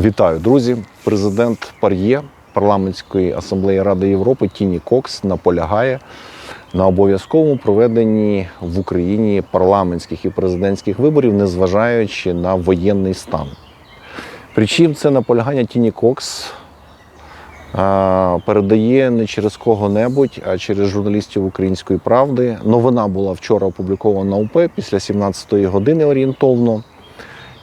Вітаю, друзі! Президент Пар'є парламентської асамблеї Ради Європи Тіні Кокс наполягає на обов'язковому проведенні в Україні парламентських і президентських виборів, незважаючи на воєнний стан. Причому це наполягання Тіні Кокс передає не через кого-небудь, а через журналістів української правди. Новина була вчора опублікована на УП після 17-ї години орієнтовно.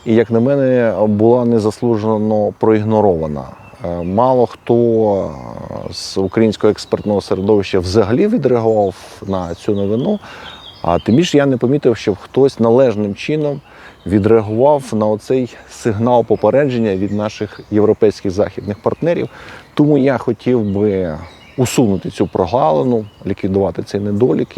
І, як на мене, була незаслужено проігнорована. Е, Мало хто е, з українського експертного середовища взагалі відреагував на цю новину. А тим більше я не помітив, щоб хтось належним чином відреагував на оцей сигнал попередження від наших європейських західних партнерів. Тому я хотів би усунути цю прогалину, ліквідувати цей недолік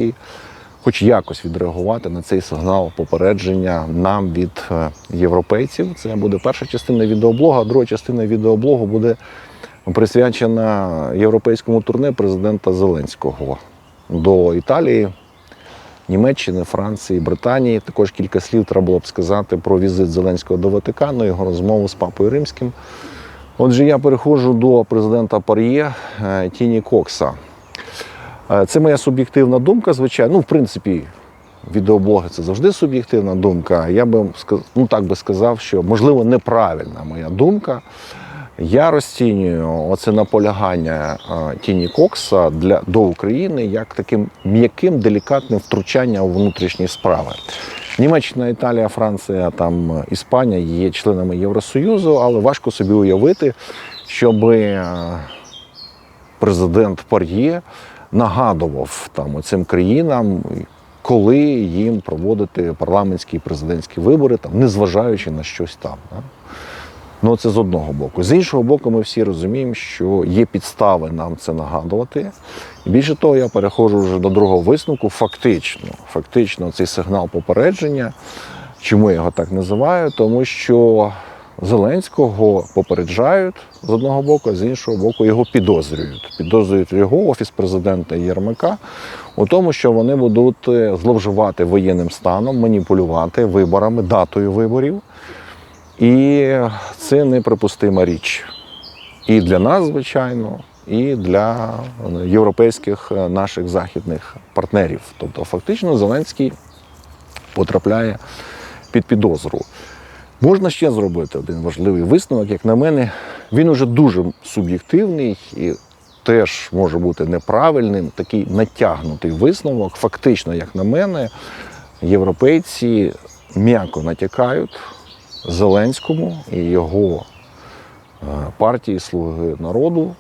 хоч якось відреагувати на цей сигнал попередження нам від е, європейців. Це буде перша частина відеоблога, друга частина відеоблогу буде присвячена європейському турне президента Зеленського до Італії, Німеччини, Франції, Британії. Також кілька слів треба було б сказати про візит Зеленського до Ватикану, його розмову з папою римським. Отже, я переходжу до президента Пар'є е, Тіні Кокса. Е, Це моя суб'єктивна думка, звичайно. Ну, в принципі, відеоблоги це завжди суб'єктивна думка. Я би ну, так би сказав, що можливо неправильна моя думка. Я розцінюю оце наполягання е, Тіні Кокса для до України як таким м'яким делікатним втручанням у внутрішні справи. Німеччина, Італія, Франція, там е, Іспанія є членами Євросоюзу, але важко собі уявити, щоб президент Пар'є нагадував там цим країнам, коли їм проводити парламентські і президентські вибори, там, незважаючи на щось там. Да? Ну, це з одного боку. З іншого боку, ми всі розуміємо, що є підстави нам це нагадувати. І більше того, я переходжу вже до другого висновку. Фактично, фактично, цей сигнал попередження. Чому я його так називаю? Тому що Зеленського попереджають з одного боку, а з іншого боку, його підозрюють. Підозрюють його офіс президента Єрмака у тому, що вони будуть е, зловживати воєнним станом, маніпулювати виборами, датою виборів. І це неприпустима річ. І для нас, звичайно, і для європейських е, наших західних партнерів. Тобто, фактично, Зеленський потрапляє під підозру. Можна ще зробити один важливий висновок, як на мене, він уже дуже суб'єктивний і теж може бути неправильним. Такий натягнутий висновок. Фактично, як на мене, європейці м'яко натякають Зеленському і його е, партії Слуги народу,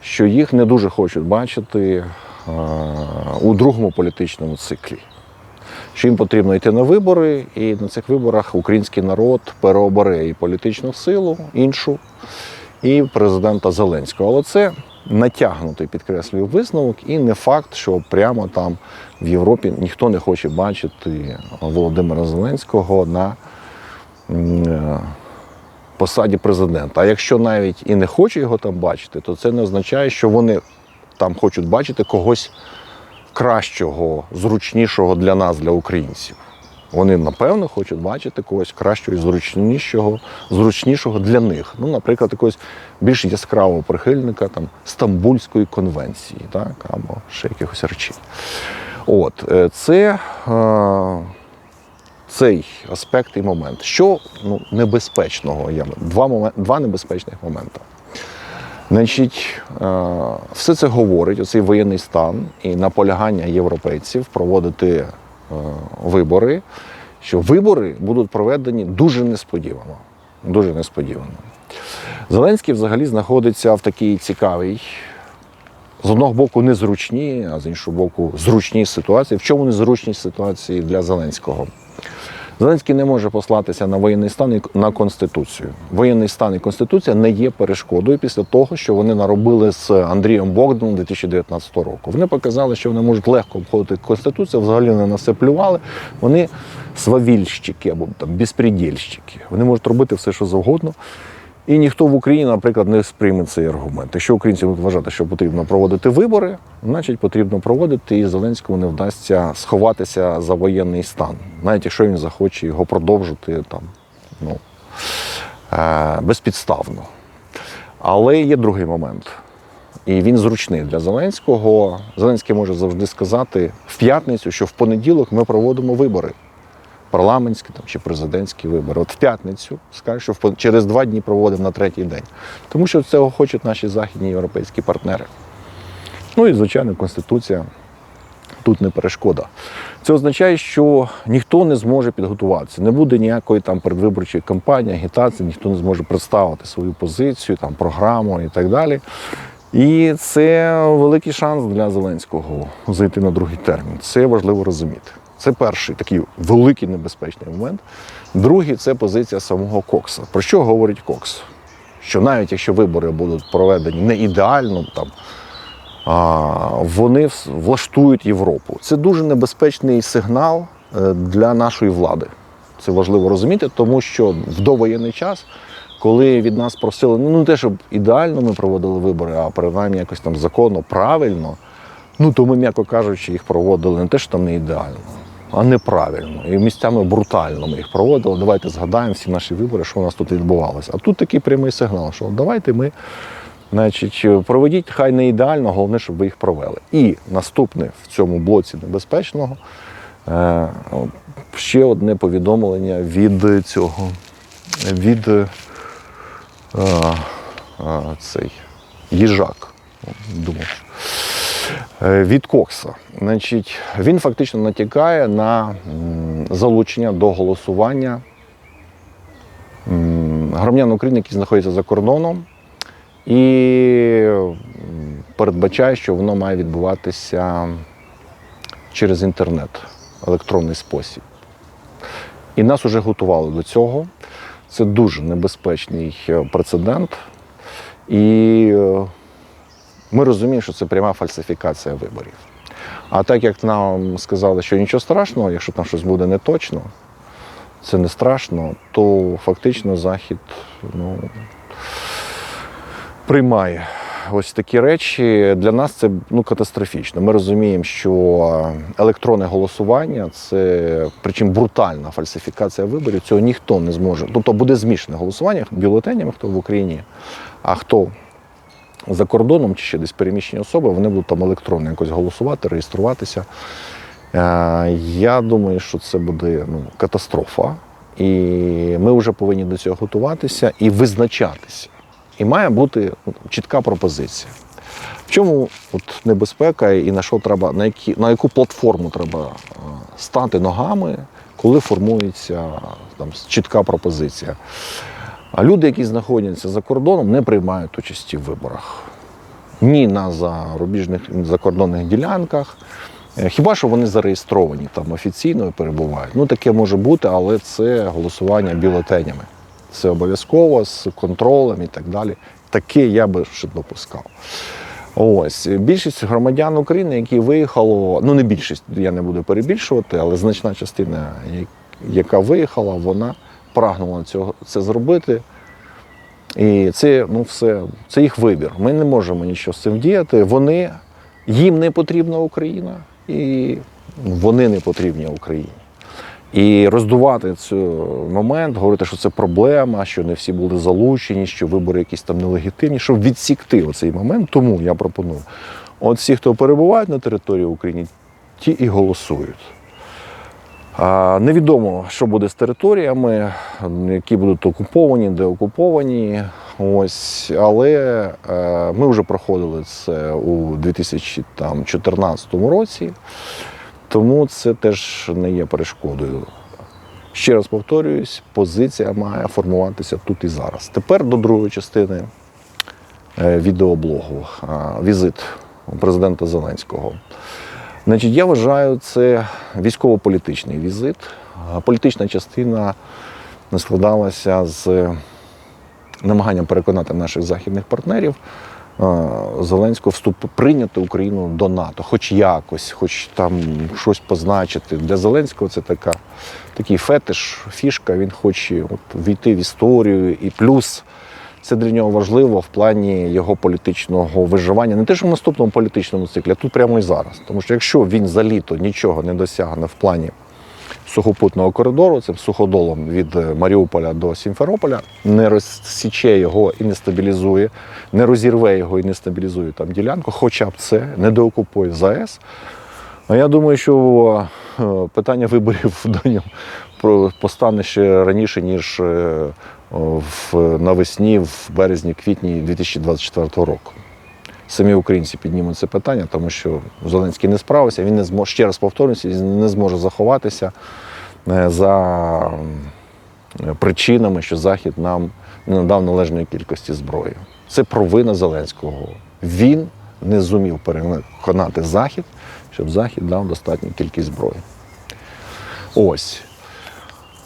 що їх не дуже хочуть бачити е, у другому політичному циклі. Що їм потрібно йти на вибори, і на цих виборах український народ переобере і політичну силу іншу, і президента Зеленського. Але це натягнутий, підкреслюю, висновок, і не факт, що прямо там в Європі ніхто не хоче бачити Володимира Зеленського на е, посаді президента. А якщо навіть і не хоче його там бачити, то це не означає, що вони там хочуть бачити когось кращого, зручнішого для нас, для українців. Вони, напевно, хочуть бачити когось кращого і зручнішого, зручнішого для них. Ну, наприклад, якогось більш яскравого прихильника там, Стамбульської конвенції, так, або ще якихось речей. От, е, це е, цей аспект і момент. Що ну, небезпечного є? Два, момен- два небезпечних моменти. Значить, е, все це говорить, оцей воєнний стан і наполягання європейців проводити е, вибори, що вибори будуть проведені дуже несподівано. Дуже несподівано. Зеленський взагалі знаходиться в такій цікавій, з одного боку, незручній, а з іншого боку, зручній ситуації. В чому незручність ситуації для Зеленського? Зеленський не може послатися на воєнний стан і на конституцію. Воєнний стан і конституція не є перешкодою після того, що вони наробили з Андрієм Богданом 2019 року. Вони показали, що вони можуть легко обходити конституцію, взагалі не на це плювали. Вони свавільщики або там безпредільщики. Вони можуть робити все, що завгодно. І ніхто в Україні, наприклад, не сприйме цей аргумент. Якщо українці будуть вважати, що потрібно проводити вибори, значить потрібно проводити, і Зеленському не вдасться сховатися за воєнний стан, навіть якщо він захоче його продовжити там. Ну, е, безпідставно. Але є другий момент. І він зручний для Зеленського. Зеленський може завжди сказати в п'ятницю, що в понеділок ми проводимо вибори. Парламентські там, чи президентські вибори. От в п'ятницю скаже, що через два дні проводимо на третій день. Тому що цього хочуть наші західні європейські партнери. Ну і, звичайно, Конституція тут не перешкода. Це означає, що ніхто не зможе підготуватися. Не буде ніякої там передвиборчої кампанії, агітації, ніхто не зможе представити свою позицію, там, програму і так далі. І це великий шанс для Зеленського зайти на другий термін. Це важливо розуміти. Це перший такий великий небезпечний момент. Другий це позиція самого Кокса. Про що говорить Кокс? Що навіть якщо вибори будуть проведені не ідеально, там, а, вони влаштують Європу. Це дуже небезпечний сигнал е, для нашої влади. Це важливо розуміти, тому що в довоєнний час, коли від нас просили, ну не те, щоб ідеально ми проводили вибори, а принаймні якось там законно, правильно, ну то ми, м'яко кажучи, їх проводили не те, що там не ідеально, а неправильно. І місцями брутально ми їх проводили. Давайте згадаємо всі наші вибори, що у нас тут відбувалося. А тут такий прямий сигнал, що давайте ми. Значить, проведіть хай не ідеально, головне, щоб ви їх провели. І наступне в цьому блоці небезпечного е, ще одне повідомлення від цього, від е, е, цей їжак. Думав. Е, Від Кокса. Значить, він фактично натякає на залучення до голосування громадян України, які знаходяться за кордоном, і передбачає, що воно має відбуватися через інтернет, електронний спосіб. І нас вже готували до цього. Це дуже небезпечний е, прецедент. І е, ми розуміємо, що це пряма фальсифікація виборів. А так як нам сказали, що нічого страшного, якщо там щось буде не точно, це не страшно, то фактично Захід ну, приймає ось такі речі. Для нас це ну, катастрофічно. Ми розуміємо, що електронне голосування це причому брутальна фальсифікація виборів. Цього ніхто не зможе. Тобто буде змішане голосування бюлетенями, хто в Україні, а хто за кордоном чи ще десь переміщені особи, вони будуть там електронно якось голосувати, реєструватися. Е, Я думаю, що це буде ну, катастрофа. І ми вже повинні до цього готуватися і визначатися. І має бути ну, чітка пропозиція. В чому от небезпека і на що треба, на, які, на яку платформу треба е, стати ногами, коли формується там, чітка пропозиція. А люди, які знаходяться за кордоном, не приймають участі в виборах. Ні на зарубіжних закордонних ділянках. Е, Хіба що вони зареєстровані там офіційно і перебувають. Ну таке може бути, але це голосування бюлетенями. Це обов'язково з контролем і так далі. Таке я би ще допускав. Ось більшість громадян України, які виїхало, ну не більшість, я не буду перебільшувати, але значна частина, яка виїхала, вона прагнула цього це зробити. І це ну все, це їх вибір. Ми не можемо нічого з цим діяти. Вони їм не потрібна Україна, і вони не потрібні Україні. І роздувати цей момент, говорити, що це проблема, що не всі були залучені, що вибори якісь там нелегітимні, щоб відсікти оцей момент. Тому я пропоную: от всі, хто перебувають на території України, ті і голосують. Невідомо, що буде з територіями, які будуть окуповані, де окуповані. Ось, але е, ми вже проходили це у 2014 році, тому це теж не є перешкодою. Ще раз повторююсь, позиція має формуватися тут і зараз. Тепер до другої частини е, відеоблогу візит президента Зеленського. Значить, я вважаю, це військово-політичний візит. Політична частина складалася з намаганням переконати наших західних партнерів Зеленського вступ прийняти Україну до НАТО, хоч якось, хоч там щось позначити. Для Зеленського це така, такий фетиш, фішка. Він хоче от, війти в історію і плюс. Це для нього важливо в плані його політичного виживання, не те, що в наступному політичному циклі, а тут прямо і зараз. Тому що якщо він за літо нічого не досягне в плані сухопутного коридору, цим суходолом від е, Маріуполя до Сімферополя, не розсіче його і не стабілізує, не розірве його і не стабілізує там ділянку, хоча б це не доокупує ЗАЕС. А я думаю, що е, питання виборів до нього постане ще раніше, ніж е, в, навесні, в березні-квітні 2024 року. Самі українці піднімуть це питання, тому що Зеленський не справився, він не зможе, ще раз повторюся, він не зможе заховатися е, за причинами, що Захід нам не надав належної кількості зброї. Це провина Зеленського. Він не зумів переконати Захід, щоб Захід дав достатню кількість зброї. Ось.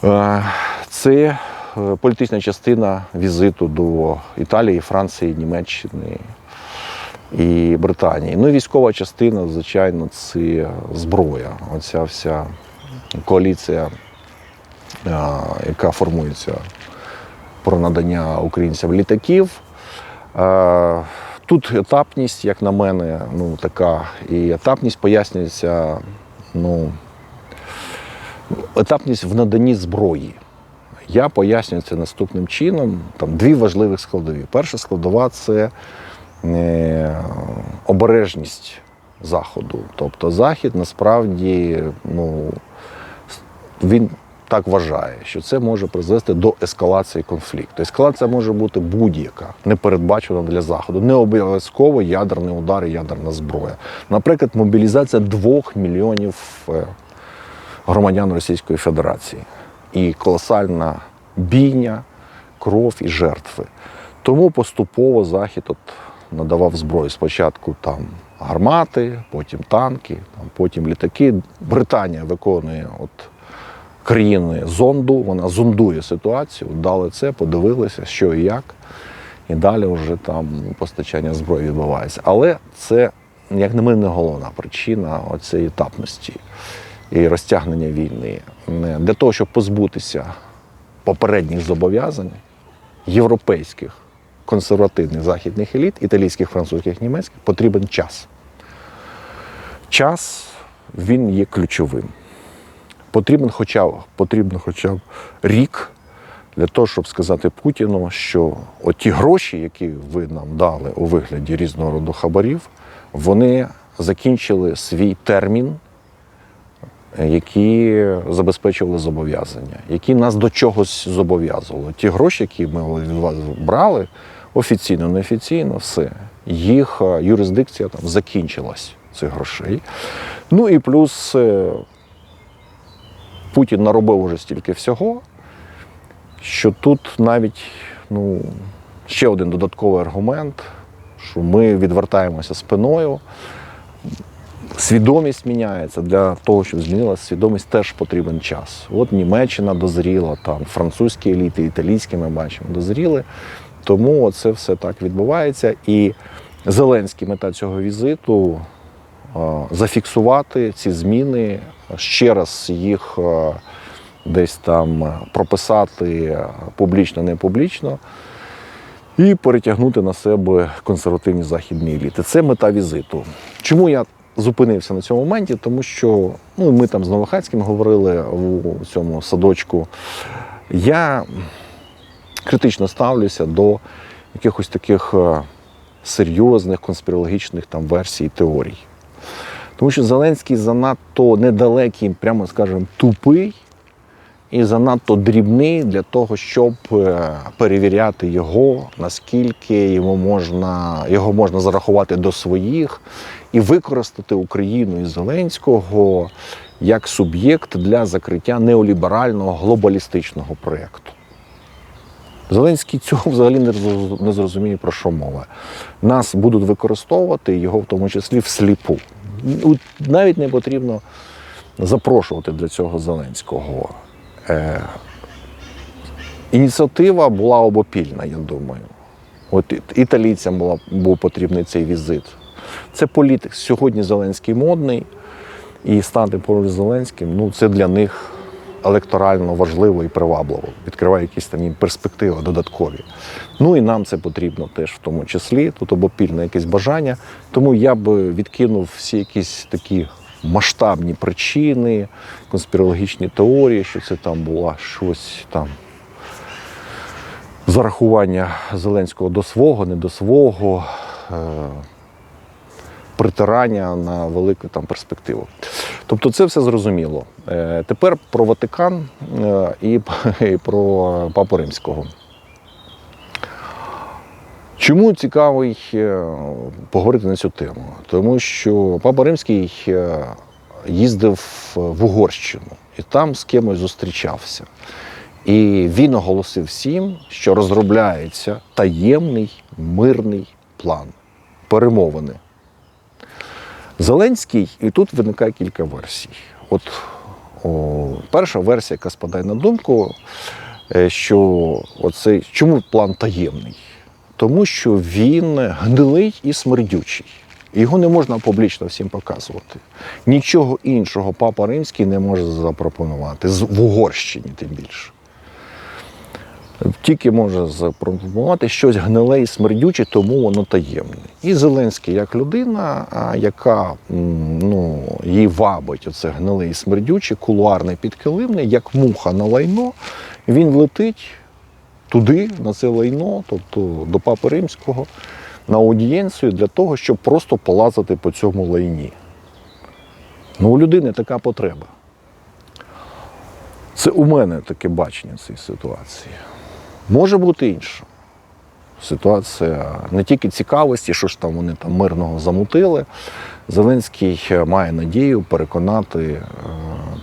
Е, Це е, політична частина візиту до Італії, Франції, Німеччини і Британії. Ну і військова частина, звичайно, це зброя. Оця вся коаліція, е, яка формується про надання українцям літаків. Е, Тут етапність, як на мене, ну така, і етапність пояснюється, ну, етапність в наданні зброї. Я пояснюю це наступним чином. Там дві важливі складові. Перша складова це е, обережність Заходу. Тобто Захід насправді ну, він так вважає, що це може призвести до ескалації конфлікту. Ескалація може бути будь-яка, непередбачена для Заходу. Не обов'язково ядерний удар і ядерна зброя. Наприклад, мобілізація двох мільйонів е, громадян Російської Федерації і колосальна бійня, кров і жертви. Тому поступово Захід от надавав зброю. Спочатку там гармати, потім танки, там, потім літаки. Британія виконує от країни зонду, вона зондує ситуацію, дали це, подивилися, що і як. І далі вже там постачання зброї відбувається. Але це, як на мене, головна причина цієї етапності і розтягнення війни. Для того, щоб позбутися попередніх зобов'язань європейських консервативних західних еліт, італійських, французьких, німецьких, потрібен час. Час він є ключовим. Потрібен хоча, б- хоча б рік для того, щоб сказати Путіну, що ті гроші, які ви нам дали у вигляді різного роду хабарів, вони закінчили свій термін, е, які забезпечували зобов'язання, які нас до чогось зобов'язували. Ті гроші, які ми від вас брали, офіційно, неофіційно, все. Їх е, юрисдикція там закінчилась цих грошей. Ну і плюс е, Путін наробив уже стільки всього, що тут навіть ну, ще один додатковий аргумент, що ми відвертаємося спиною. Свідомість міняється. Для того, щоб змінилася свідомість, теж потрібен час. От Німеччина дозріла, там французькі еліти, італійські ми бачимо, дозріли. Тому це все так відбувається. І Зеленський мета цього візиту зафіксувати ці зміни, ще раз їх десь там прописати публічно, не публічно. І перетягнути на себе консервативні західні еліти. Це мета візиту. Чому я зупинився на цьому моменті? Тому що ну, ми там з Новохацьким говорили у цьому садочку. Я критично ставлюся до якихось таких е, серйозних конспірологічних там версій теорій. Тому що Зеленський занадто недалекий, прямо скажемо, тупий і занадто дрібний для того, щоб е, перевіряти його, наскільки йому можна, його можна зарахувати до своїх і використати Україну і Зеленського як суб'єкт для закриття неоліберального глобалістичного проєкту. Зеленський цього взагалі не зрозуміє, про що мова. Нас будуть використовувати, його в тому числі всліпу. Навіть не потрібно запрошувати для цього Зеленського. Е, ініціатива була обопільна, я думаю. От італійцям була, був потрібний цей візит. Це політик. Сьогодні Зеленський модний, і стати поруч Зеленським ну, це для них електорально важливо і привабливо. Відкриває якісь там їм перспективи додаткові. Ну і нам це потрібно теж в тому числі. Тут обопільне якесь бажання. Тому я б відкинув всі якісь такі масштабні причини, конспірологічні теорії, що це там була щось там. Зарахування Зеленського до свого, не до свого, е, притирання на велику там перспективу. Тобто це все зрозуміло. Е, Тепер про Ватикан е, і, і про Папу Римського. Чому цікавий е, поговорити на цю тему? Тому що Папа Римський е, їздив в Угорщину і там з кимось зустрічався. І він оголосив всім, що розробляється таємний мирний план перемовини. Зеленський, і тут виникає кілька версій. От о, перша версія, яка спадає на думку, е, що оцей, чому план таємний? Тому що він гнилий і смердючий. Його не можна публічно всім показувати. Нічого іншого папа римський не може запропонувати в Угорщині, тим більше. Тільки може запропонувати щось гниле і смердюче, тому воно таємне. І Зеленський, як людина, яка ну, її вабить оце гниле і смердюче, кулуарне підкилимне, як муха на лайно, він летить туди, на це лайно, тобто до Папи Римського, на аудієнцію для того, щоб просто полазити по цьому лайні. Ну, у людини така потреба. Це у мене таке бачення цієї ситуації. Може бути інша. Ситуація не тільки цікавості, що ж там вони там мирного замутили. Зеленський має надію переконати е,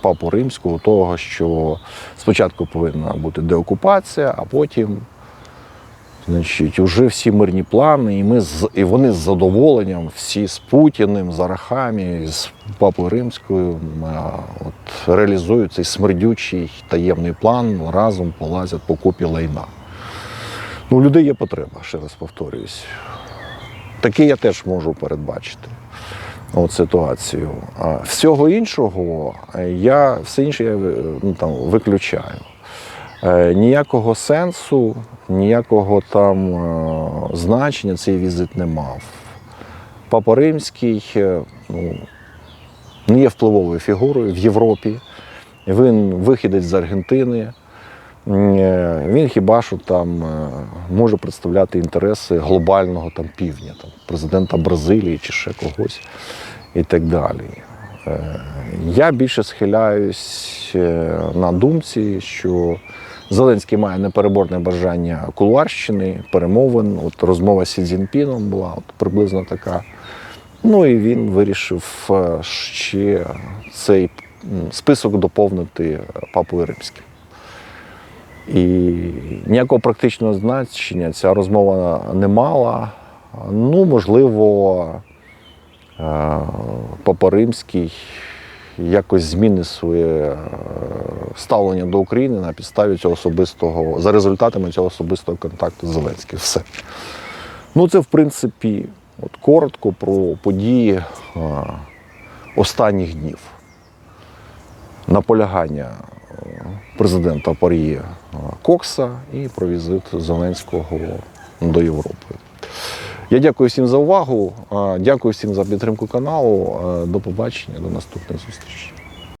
папу римського того, що спочатку повинна бути деокупація, а потім значить, вже всі мирні плани, і, ми з, і вони з задоволенням, всі з Путіним, з Арахамі, з папою римською е, от, реалізують цей смердючий таємний план, разом полазять по купі лайна. У людей є потреба, ще раз повторююсь. Таке я теж можу передбачити. От ситуацію. А всього іншого е, я все інше я е, ну, там, виключаю. Е, Ніякого сенсу, ніякого там е, значення цей візит не мав. Папа Римський е, ну, не є впливовою фігурою в Європі. Він вихідець з Аргентини. Е, Він хіба що там е, може представляти інтереси глобального там півдня, там, президента Бразилії чи ще когось і так далі. Е, Я більше схиляюсь на думці, що Зеленський має непереборне бажання кулуарщини, перемовин. От розмова з Сі Цзіньпіном була от приблизно така. Ну і він вирішив ще цей список доповнити папою римським. І ніякого практичного значення ця розмова не мала. Ну, можливо, е, Папа Римський якось змінить своє е, ставлення до України на підставі цього особистого, за результатами цього особистого контакту з Зеленським. Все. Ну, це, в принципі, от коротко про події е, останніх днів. Наполягання президента Парії е, Кокса і про візит Зеленського до Європи. Я дякую всім за увагу. е, Дякую всім за підтримку каналу. Е, До побачення, до наступних зустрічей.